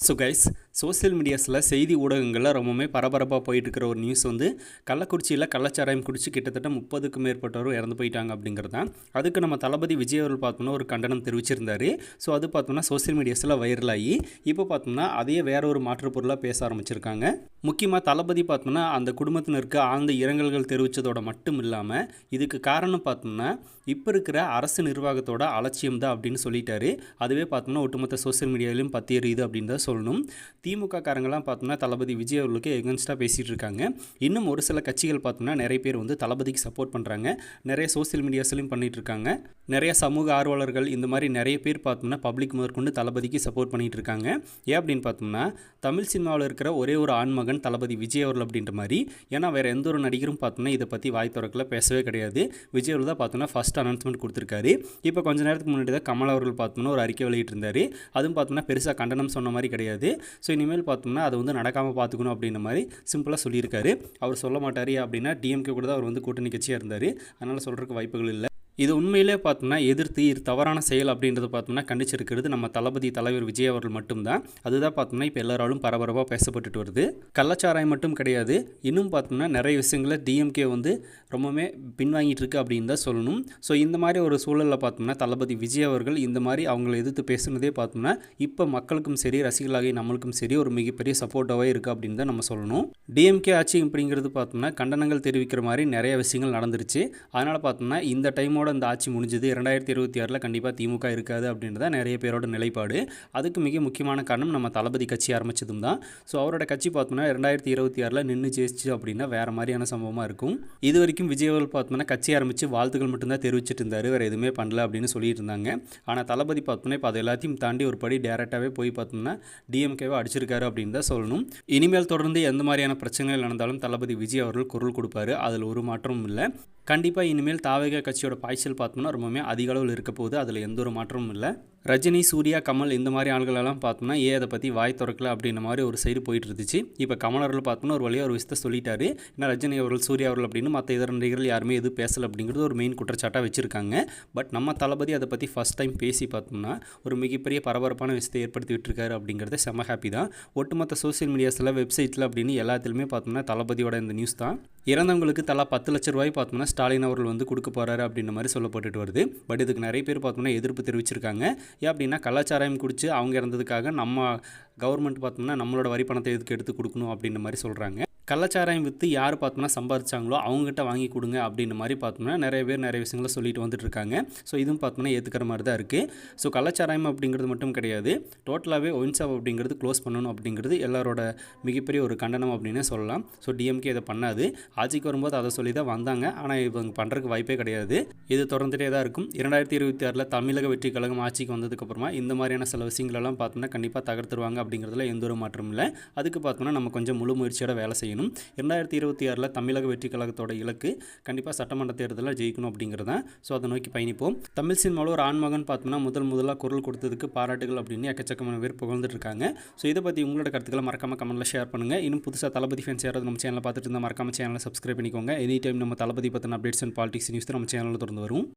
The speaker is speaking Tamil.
ஸோ கைஸ் சோஷியல் மீடியாஸில் செய்தி ஊடகங்களில் ரொம்பவுமே பரபரப்பாக போயிட்டு இருக்கிற ஒரு நியூஸ் வந்து கள்ளக்குறிச்சியில் கள்ளச்சாராயம் குடிச்சு கிட்டத்தட்ட முப்பதுக்கும் மேற்பட்டவரும் இறந்து போயிட்டாங்க அப்படிங்கிறது தான். அதுக்கு நம்ம தளபதி விஜய் அவர்கள் பார்த்தோம்னா ஒரு கண்டனம் தெரிவிச்சிருந்தார். ஸோ அது பார்த்தோம்னா சோஷியல் மீடியாஸில் வைரல் ஆகி இப்போ பார்த்தோம்னா அதையே வேற ஒரு மாற்று பொருளாக பேச ஆரம்பிச்சிருக்காங்க. முக்கியமாக தளபதி பார்த்தோம்னா அந்த குடும்பத்தினருக்கு ஆழ்ந்த இரங்கல்கள் தெரிவித்ததோட மட்டும் இல்லாமல் இதுக்கு காரணம் பார்த்தோம்னா இப்போ இருக்கிற அரசு நிர்வாகத்தோட அலட்சியம் தான் அப்படின்னு சொல்லிட்டாரு. அதுவே பார்த்தோம்னா ஒட்டுமொத்த சோஷியல் மீடியாவிலையும் பத்தியறியுது அப்படின்னு தான் சொல்லணும். திமுக காரங்களாம் பார்த்தோம்னா தளபதி விஜய் அவர்களுக்கு எகன்ஸ்டாக பேசிகிட்டு இருக்காங்க இன்னும் ஒரு சில கட்சிகள் பார்த்தோம்னா நிறைய பேர் வந்து தளபதிக்கு சப்போர்ட் பண்ணுறாங்க நிறைய சோஷியல் மீடியாஸ்லையும் பண்ணிகிட்டு இருக்காங்க நிறைய சமூக ஆர்வலர்கள் இந்த மாதிரி நிறைய பேர் பார்த்தோம்னா பப்ளிக் முதற்கொண்டு தளபதிக்கு சப்போர்ட் பண்ணிகிட்டு இருக்காங்க ஏன் அப்படின்னு பார்த்தோம்னா தமிழ் சினிமாவில் இருக்கிற ஒரே ஒரு ஆண்மகன் தளபதி விஜய் அவர்கள் அப்படின்ற மாதிரி. ஏன்னா வேறு எந்த ஒரு நடிகரும் பார்த்தோம்னா இதை பற்றி வாய் திறக்கல பேசவே கிடையாது. விஜய் அவர்கள் தான் பார்த்தோம்னா ஃபஸ்ட் அனௌன்ஸ்மெண்ட் கொடுத்துருக்காரு. இப்போ கொஞ்ச நேரத்துக்கு முன்னாடி தான் கமல் அவர்கள் பார்த்தோம்னா ஒரு அறிக்கை வெளியிட்டிருந்தார். அதுவும் பார்த்தோம்னா பெருசாக கண்டனம் சொன்ன மாதிரி கிடையாது. ஸோ இனிமேல் பார்த்தோம்னா அதை வந்து நடக்காமல் பார்த்துக்கணும் அப்படின்ற மாதிரி சிம்பிளாக சொல்லியிருக்காரு. அவர் சொல்ல மாட்டார் அப்படின்னா டிஎம்கே கூட தான் அவர் வந்து கூட்டணி கட்சியாக இருந்தார். அதனால் சொல்கிறதுக்கு வாய்ப்புகள் இல்லை. இது உண்மையிலே பார்த்தோம்னா எதிர்த்து இது தவறான செயல் அப்படின்றது பார்த்தோம்னா கண்டிச்சிருக்கிறது. நம்ம தளபதி தலைவர் விஜய் அவர்கள் மட்டும்தான். அதுதான் பார்த்தோம்னா இப்போ எல்லாராலும் பரபரப்பாக பேசப்பட்டுட்டு வருது. கள்ளச்சாராயம் மட்டும் கிடையாது. இன்னும் பார்த்தோம்னா நிறைய விஷயங்களை டிஎம்கே வந்து ரொம்பவுமே பின்வாங்கிட்டு இருக்கு அப்படின்னு தான் சொல்லணும். ஸோ இந்த மாதிரி ஒரு சூழலில் பார்த்தோம்னா தளபதி விஜய் அவர்கள் இந்த மாதிரி அவங்கள எதிர்த்து பேசுனதே பார்த்தோம்னா இப்போ மக்களுக்கும் சரி ரசிகர்களாகி நம்மளுக்கும் சரி ஒரு மிகப்பெரிய சப்போர்ட்டாகவே இருக்குது அப்படின்னு தான் நம்ம சொல்லணும். டிஎம்கே ஆட்சி அப்படிங்கிறது பார்த்தோம்னா கண்டனங்கள் தெரிவிக்கிற மாதிரி நிறைய விஷயங்கள் நடந்துருச்சு. அதனால் பார்த்தோம்னா இந்த டைமோட இந்த ஆட்சி முடிஞ்சது. இரண்டாயிரத்தி இருபத்தி ஆறில் கண்டிப்பாக திமுக இருக்காது அப்படின்றத நிறைய பேரோட நிலைப்பாடு. அதுக்கு மிக முக்கியமான காரணம் நம்ம தளபதி கட்சி ஆரம்பிச்சதும் தான். ஸோ அவரோட கட்சி பார்த்தோம்னா ரெண்டாயிரத்தி இருபத்தி ஆறில் நின்று ஜெயிச்சு அப்படின்னா வேறு மாதிரியான சம்பவமாக இருக்கும். இது வரைக்கும் விஜய் பார்த்தோம்னா கட்சி ஆரம்பித்து வாழ்த்துக்கள் மட்டும்தான் தெரிவிச்சிட்டு இருந்தார். வேறு எதுவுமே பண்ணல அப்படின்னு சொல்லிட்டு இருந்தாங்க. ஆனால் தளபதி பார்த்தோம்னா இப்போ அது எல்லாத்தையும் தாண்டி ஒரு படி டேரெக்டாகவே போய் பார்த்தோம்னா டிஎம்கேவை அடிச்சிருக்காரு அப்படின்னு தான் சொல்லணும். இனிமேல் தொடர்ந்து எந்த மாதிரியான பிரச்சனைகள் நடந்தாலும் தளபதி விஜய் அவர்கள் குரல் கொடுப்பாரு. அதில் ஒரு மாற்றமும் இல்லை. கண்டிப்பாக இனிமேல் தாவக கட்சியோட பாய்ச்சல் பார்த்தோம்னா ரொம்பவுமே அதிக அளவில் இருக்க போகுது. அதில் எந்த ஒரு மாற்றமும் இல்லை. ரஜினி சூர்யா கமல் இந்த மாதிரி ஆள்களெல்லாம் பார்த்தோம்னா ஏன் அதை பற்றி வாய் திறக்கல அப்படின்ற மாதிரி ஒரு சைடு போயிட்டு இருந்துச்சு. இப்போ கமல் அவர்கள் பார்த்தோம்னா ஒரு வழியாக ஒரு விஷயத்தை சொல்லிட்டாரு. ஏன்னா ரஜினி அவர்கள் சூர்யா அவர்கள் அப்படின்னு மற்ற இதர நடிகர்கள் யாருமே எதுவும் பேசலை அப்படிங்கிறது ஒரு மெயின் குற்றச்சாட்டாக வச்சுருக்காங்க. பட் நம்ம தளபதி அதை பற்றி ஃபஸ்ட் டைம் பேசி பார்த்தோம்னா ஒரு மிகப்பெரிய பரபரப்பான விஷயத்தை ஏற்படுத்தி விட்டுருக்காரு அப்படிங்கிறது செம ஹாப்பி தான். ஒட்டுமொத்த சோஷியல் மீடியாஸில் வெப்சைட்டில் அப்படின்னு எல்லாத்துலேயுமே பார்த்தோம்னா தளபதியோட இந்த நியூஸ் தான். இறந்தவங்களுக்கு தலா பத்து லட்ச ரூபாய் பார்த்தோம்னா ஸ்டாலின் அவர்கள் வந்து கொடுக்க போகிறாரு அப்படின்ற மாதிரி சொல்லப்பட்டுட்டு வருது. பட் இதுக்கு நிறைய பேர் பார்த்தோம்னா எதிர்ப்பு தெரிவிச்சிருக்காங்க. ஏன் அப்படின்னா கலாச்சாரம் குடிச்சு அவங்க இறந்ததுக்காக நம்ம கவர்மெண்ட் பார்த்தோம்னா நம்மளோட வரி பணத்தை எதுக்கு எடுத்து கொடுக்கணும் அப்படின்ற மாதிரி சொல்கிறாங்க கள்ளச்சாராயம் விற்று யார் பார்த்தோம்னா சம்பாதிச்சாங்களோ அவங்ககிட்ட வாங்கி கொடுங்க அப்படின்ற மாதிரி பார்த்தோம்னா நிறைய பேர் நிறைய விஷயங்களை சொல்லிட்டு வந்துட்டு இருக்காங்க ஸோ இதுவும் பார்த்தோம்னா ஏற்றுக்கிற மாதிரி தான் இருக்குது ஸோ கள்ளச்சாராயம் அப்படிங்கிறது மட்டும் கிடையாது. டோட்டலாகவே ஒயின் ஷாப் அப்படிங்கிறது க்ளோஸ் பண்ணணும் அப்படிங்கிறது எல்லாரோட மிகப்பெரிய ஒரு கண்டனம் அப்படின்னு சொல்லலாம். ஸோ டிஎம்கே இதை பண்ணாது. ஆட்சிக்கு வரும்போது அதை சொல்லி தான் வந்தாங்க. ஆனால் இவங்க பண்ணுறதுக்கு வாய்ப்பே கிடையாது. இது தொடர்ந்துட்டே தான் இருக்கும். இரண்டாயிரத்தி இருபத்தி ஆறில் தமிழக வெற்றி கழகம் ஆட்சிக்கு வந்ததுக்கப்புறமா இந்த மாதிரியான சில விஷயங்களெல்லாம் பார்த்தோம்னா கண்டிப்பாக தகர்த்துருவாங்க அப்படிங்கிறதுல எந்த ஒரு மாற்றமும் இல்லை. அதுக்கு பார்த்தோம்னா நம்ம கொஞ்சம் முழு முயற்சியோட வேலை செய்யணும். இரண்டாயிரத்தி இருபத்தி ஆறில் தமிழக வெற்றி கழகத்தோட இலக்கு கண்டிப்பாக சட்டமன்ற தேர்தலில் ஜெயிக்கணும் அப்படிங்கிறத ஸோ அதை நோக்கி பயணிப்போம். தமிழ் சினிமாவில் ஒரு ஆண்மகன் பார்த்தோம்னா முதல் முதலாக குரல் கொடுத்ததுக்கு பாராட்டுகள் அப்படின்னு எக்கச்சக்கமான பேர் புகழ்ந்துட்டு இருக்காங்க. ஸோ இதை பற்றி உங்களோட கருத்துக்களை மறக்காம கமெண்ட்டில் ஷேர் பண்ணுங்கள் இன்னும் புதுசாக தளபதி ஃபேன்ஸ் யாராவது நம்ம சேனலில் பார்த்துட்டு இருந்தால் மறக்காம சேனலை சப்ஸ்கிரைப் பண்ணிக்கோங்க. எனி டைம் நம்ம தளபதி பற்றின அப்டேட்ஸ் அண்ட் பாலிடிக்ஸ் நியூஸ் நம்ம சேனலில் தொடர்ந்து வரும்